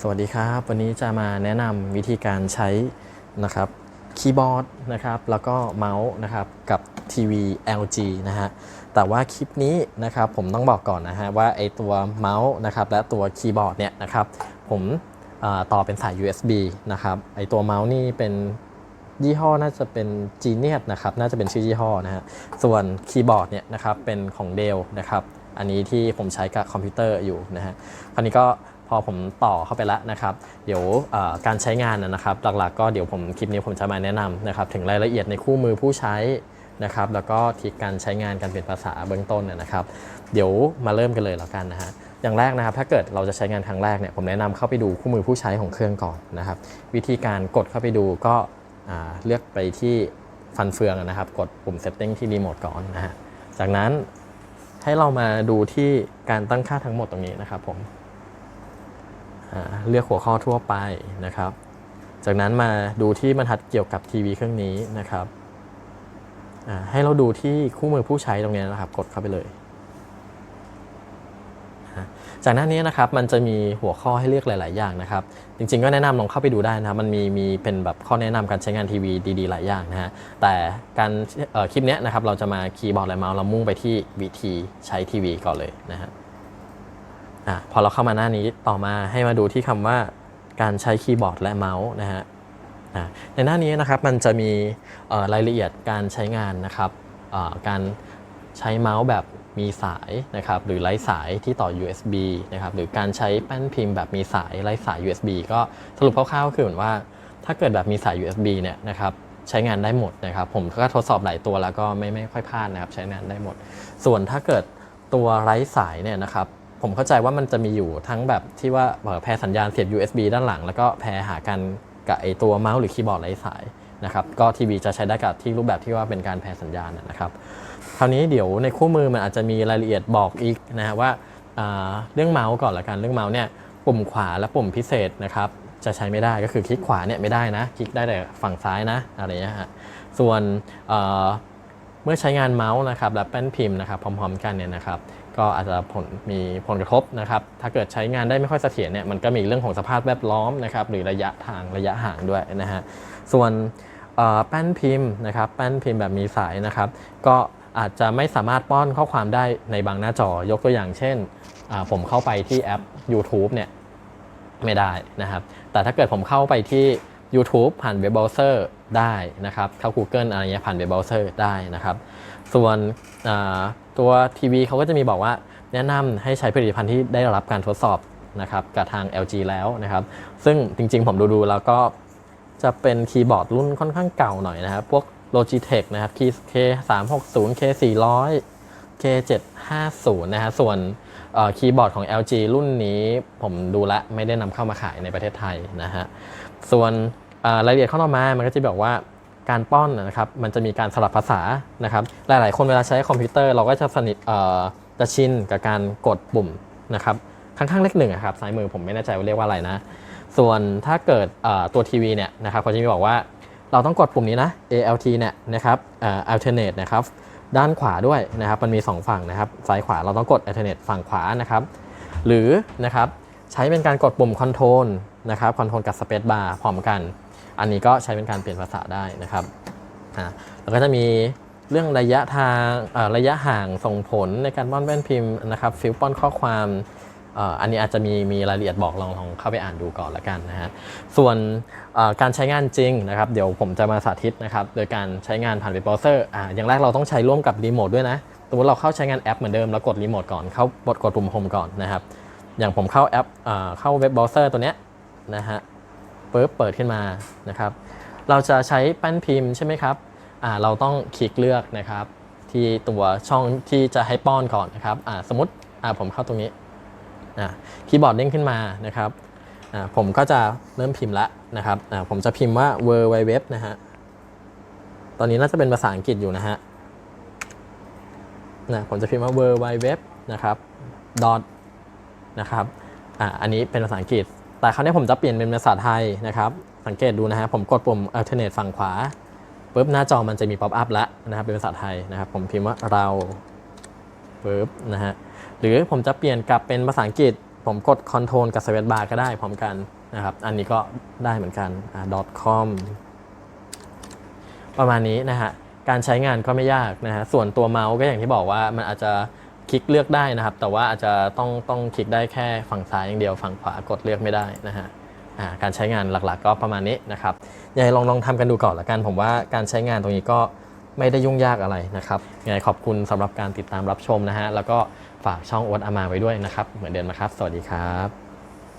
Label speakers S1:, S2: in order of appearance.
S1: สวัสดีครับ วันนี้จะมาแนะนำวิธีการใช้นะครับคีย์บอร์ดนะครับแล้วก็เมาส์นะครับกับทีวี LG นะฮะแต่ว่าคลิปนี้นะครับผมต้องบอกก่อนนะฮะว่าไอตัวเมาส์นะครับและตัวคีย์บอร์ดเนี่ยนะครับผมต่อเป็นสาย USB นะครับไอตัวเมาส์นี่เป็นยี่ห้อน่าจะเป็น Genius นะครับน่าจะเป็นชื่อยี่ห้อนะฮะส่วนคีย์บอร์ดเนี่ยนะครับเป็นของ Dell นะครับอันนี้ที่ผมใช้กับคอมพิวเตอร์อยู่นะฮะคราวนี้ก็ พอผมต่อเข้าไปแล้วนะครับ เดี๋ยวการใช้งานนะครับหลักๆ ก็เดี๋ยวผมคลิปนี้ผมจะมาแนะนำนะครับถึงรายละเอียดในคู่มือผู้ใช้นะครับแล้วก็ทริคการใช้งานการเปลี่ยนภาษาเบื้องต้นนะครับ เดี๋ยวมาเริ่มกันเลยแล้วกันนะฮะอย่างแรกนะครับถ้าเกิดเราจะใช้งานครั้งแรกเนี่ยผมแนะนำเข้าไปดูคู่มือผู้ใช้ของเครื่องก่อนนะครับ วิธีการกดเข้าไปดูก็เลือกไปที่ฟันเฟืองนะครับ กดปุ่ม setting ที่รีโมทก่อนนะฮะจากนั้นให้เรามาดูที่การตั้งค่าทั้งหมดตรงนี้นะครับผม เลือกหัวข้อทั่วไปนะครับ จากนั้นมาดูที่บรรทัดเกี่ยวกับทีวีเครื่องนี้นะครับให้เราดูที่คู่มือผู้ใช้ตรงนี้นะครับ กดเข้าไปเลย จากหน้านี้นะครับมันจะมีหัวข้อให้เลือกหลาย ๆ อย่างนะครับ จริง ๆ ก็แนะนำลองเข้าไปดูได้นะครับ มันมีมีเป็นแบบข้อแนะนำการใช้งานทีวีดีๆ หลายอย่างนะฮะ แต่การคลิปนี้นะครับเราจะมาคีย์บอร์ดและเมาส์เรามุ่งไปที่วิธีใช้ทีวีก่อนเลยนะฮะ อะพอเราเข้ามาหน้านี้ต่อมาให้มาดูที่คำว่าการใช้คีย์บอร์ดและเมาส์นะฮะอะในหน้านี้นะครับมันจะมีรายละเอียดการใช้งานนะครับการใช้เมาส์แบบมีสายนะครับหรือไร้สายที่ต่อ USB นะครับหรือการใช้แป้นพิมพ์แบบมีสายไร้สาย USB ก็สรุปคร่าวๆก็คือเหมือนว่าถ้าเกิดแบบมีสาย USB เนี่ยนะครับใช้งานได้หมดนะครับ ผมก็ทดสอบหลายตัวแล้วก็ไม่ไม่ค่อยพลาดนะครับใช้งานได้หมด ส่วนถ้าเกิดตัวไร้สายเนี่ยนะครับ ผมเข้าใจว่ามันจะมีอยู่ทั้งแบบที่ว่าเอ่อแพรสัญญาณเสียบ USB ด้านหลัง แล้วก็แพรหากันกับไอตัวเมาส์หรือคีย์บอร์ดไร้สายนะครับก็ทีวีจะใช้ได้กับที่รูปแบบที่ว่าเป็นการแพรสัญญาณนะครับคราวนี้เดี๋ยวในคู่มือมันอาจจะมีรายละเอียดบอกอีกนะฮะว่าอ่าเรื่องเมาส์ก่อนละกันเรื่องเมาส์เนี่ยปุ่มขวาและปุ่มพิเศษนะครับจะใช้ไม่ได้ก็คือคลิกขวาเนี่ยไม่ได้นะ คลิกได้แต่ฝั่งซ้ายนะอะไรเงี้ยฮะส่วน เมื่อใช้งานเมาส์นะครับและแป้นพิมพ์นะครับพร้อมๆ กันเนี่ยนะครับก็อาจจะผลมีผลกระทบนะครับถ้าเกิดใช้งานได้ไม่ค่อยเสถียรเนี่ยมันก็มีเรื่องของสภาพแวดล้อมนะครับหรือระยะทางระยะห่างด้วยนะฮะส่วนแป้นพิมพ์นะครับแป้นพิมพ์แบบมีสายนะครับ ก็อาจจะไม่สามารถป้อนข้อความได้ในบางหน้าจอยกตัวอย่างเช่น ผมเข้าไปที่แอป YouTube เนี่ยไม่ได้นะครับ แต่ถ้าเกิดผมเข้าไปที่ YouTube ผ่านเว็บเบราว์เซอร์ ได้นะครับเข้า Google อะไรเงี้ยผ่านเว็บเบราว์เซอร์ได้นะครับ ส่วนตัวทีวีเขาก็จะมีบอกว่าแนะนำให้ใช้ผลิตภัณฑ์ที่ได้รับการทดสอบนะครับกับทาง LG แล้วนะครับ ซึ่งจริงๆผมดูๆแล้วก็จะเป็นคีย์บอร์ดรุ่นค่อนข้างเก่าหน่อยนะครับ พวก Logitech นะครับ K 3 6 0 K 400 K 7 5 0นะฮะส่วนคีย์บอร์ดของ LG รุ่นนี้ผมดูและไม่ได้นำเข้ามาขายในประเทศไทยนะฮะส่วน รายละเอียดข้อต่อมา มันก็จะบอกว่าการป้อนนะครับ มันจะมีการสลับภาษานะครับ หลาย ๆ คนเวลาใช้คอมพิวเตอร์เราก็จะสนิทจะชินกับการกดปุ่มนะครับข้างๆเลขหนึ่งครับซ้ายมือผมไม่แน่ใจว่าเรียกว่าอะไรนะ ส่วนถ้าเกิดตัวทีวีเนี่ยนะครับเขาจะมีบอกว่าเราต้องกดปุ่มนี้นะ ALT เนี่ยนะครับ alternate นะครับด้านขวาด้วยนะครับ มันมี 2 ฝั่งนะครับ ซ้ายขวาเราต้องกด alternate ฝั่งขวานะครับ หรือนะครับใช้เป็นการกดปุ่ม control นะครับ control กับ space bar พร้อมกัน อันนี้ก็ใช้เป็นการเปลี่ยนภาษาได้นะครับอ่าแล้วก็จะมีเรื่องระยะทางระยะห่างส่งผลในการป้อนแป้นพิมพ์นะครับฟิลป้อนข้อความอันนี้อาจจะมีมีรายละเอียดบอกลองลองเข้าไปอ่านดูก่อนละกันนะฮะส่วนการใช้งานจริงนะครับ เดี๋ยวผมจะมาสาธิตนะครับโดยการใช้งานผ่านเว็บเบราว์เซอร์อ่าอย่างแรกเราต้องใช้ร่วมกับรีโมทด้วยนะสมมติเราเข้าใช้งานแอปเหมือนเดิมแล้วกดรีโมทก่อนเข้ากดกดปุ่มโฮมก่อนนะครับ อย่างผมเข้าแอปอเข้าเว็บเบราว์เซอร์ตัวเนี้ยนะฮะ ปุ๊บเปิดขึ้นมานะครับ เราจะใช้แป้นพิมพ์ใช่ไหมครับอ่าเราต้องคลิกเลือกนะครับ ที่ตัวช่องที่จะให้ป้อนก่อนนะครับอ่าสมมติอ่าผมเข้าตรงนี้อ่าคีย์บอร์ดเด้งขึ้นมานะครับอ่าผมก็จะเริ่มพิมพ์ละนะครับอ่าผมจะพิมพ์ว่า w w w นะฮะตอนนี้น่าจะเป็นภาษาอังกฤษอยู่นะฮะนะผมจะพิมพ์ว่า w w w นะครับ dot นะครับอ่าอันนี้เป็นภาษาอังกฤษ แต่คราวนี้ผมจะเปลี่ยนเป็นภาษาไทยนะครับ สังเกตดูนะฮะผมกดปุ่ม alternate ฝั่งขวาปุ๊บหน้าจอมันจะมี pop up แล้วนะครับเป็นภาษาไทยนะครับ ผมพิมพ์ว่าเราปุ๊บนะฮะหรือผมจะเปลี่ยนกลับเป็นภาษาอังกฤษ ผมกด Control กับ Space Bar ก็ได้พร้อมกันนะครับ อันนี้ก็ได้เหมือนกัน .com ประมาณนี้นะฮะการใช้งานก็ไม่ยากนะฮะส่วนตัวเมาส์ก็อย่างที่บอกว่ามันอาจจะ คลิกเลือกได้นะครับ แต่ว่าอาจจะต้องต้องคลิกได้แค่ฝั่งซ้ายอย่างเดียวฝั่งขวากดเลือกไม่ได้นะฮะการใช้งานหลักๆ ก็ประมาณนี้นะครับยังไงลองลองทำกันดูก่อนละกัน ผมว่าการใช้งานตรงนี้ก็ไม่ได้ยุ่งยากอะไรนะครับยังไงขอบคุณสำหรับการติดตามรับชมนะฮะแล้วก็ฝากช่องโอ๊ตอามาไว้ด้วยนะครับ เหมือนเดิมนะครับ สวัสดีครับ